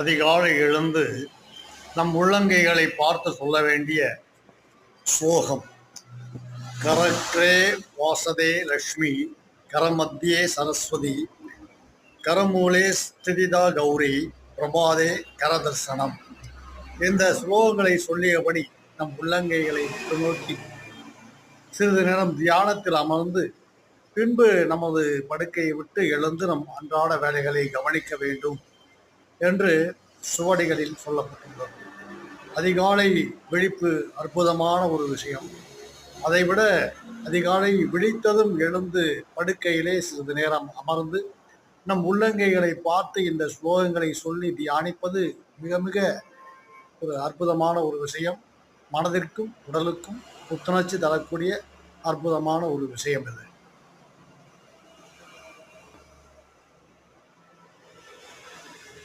அதிகாலை எழுந்து நம் உள்ளங்கைகளை பார்த்து சொல்ல வேண்டிய ஸ்லோகம் கரக்ரே வாசதே லக்ஷ்மி கரமத்தியே சரஸ்வதி கரமூலே ஸ்திதிதா கௌரி பிரபாதே கரதர்சனம் இந்த ஸ்லோகங்களை சொல்லியபடி நம் உள்ளங்கைகளை நோக்கி சிறிது நேரம் தியானத்தில் அமர்ந்து பின்பு நமது படுக்கையை விட்டு எழுந்து நம் அன்றாட வேலைகளை கவனிக்க வேண்டும். என்று சுவடிகளில் சொல்லப்பட்டுள்ளது அதிகாலை விழிப்பு அற்புதமான ஒரு விஷயம். அதைவிட அதிகாலை விழித்ததும் எழுந்து படுக்கையிலே சிறிது நேரம் அமர்ந்து நம் உள்ளங்கைகளை பார்த்து இந்த ஸ்லோகங்களை சொல்லி தியானிப்பது மிக மிக ஒரு அற்புதமான ஒரு விஷயம். மனதிற்கும் உடலுக்கும் புத்துணர்ச்சி தரக்கூடிய அற்புதமான ஒரு விஷயம் இது.